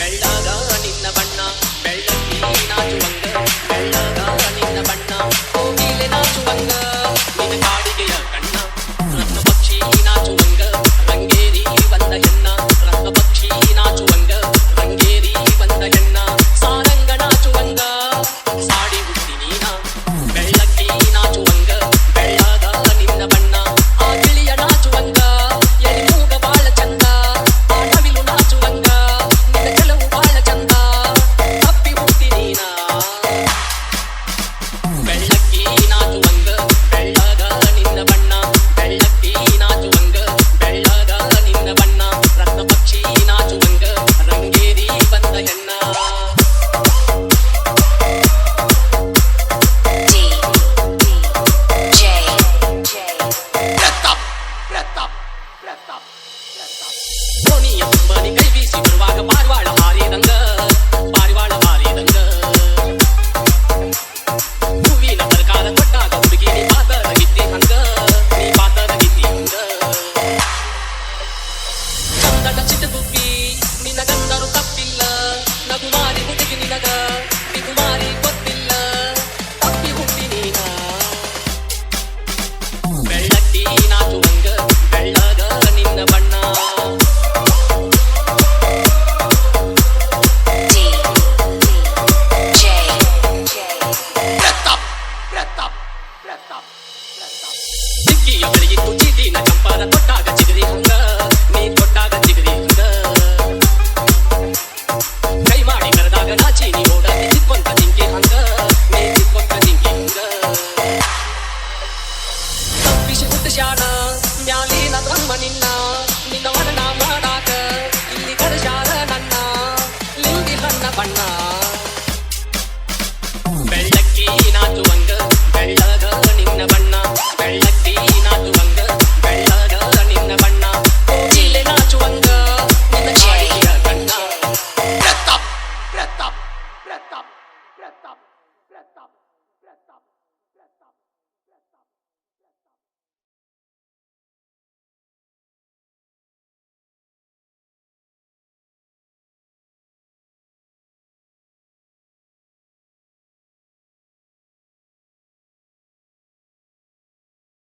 ಕಳ್ಳಾಗ ನಿನ್ನ ಬಣ್ಣ ಧ್ಯಾನ ಜ್ಞಾನೇನ ಬ್ರಹ್ಮನಿಲ್ಲ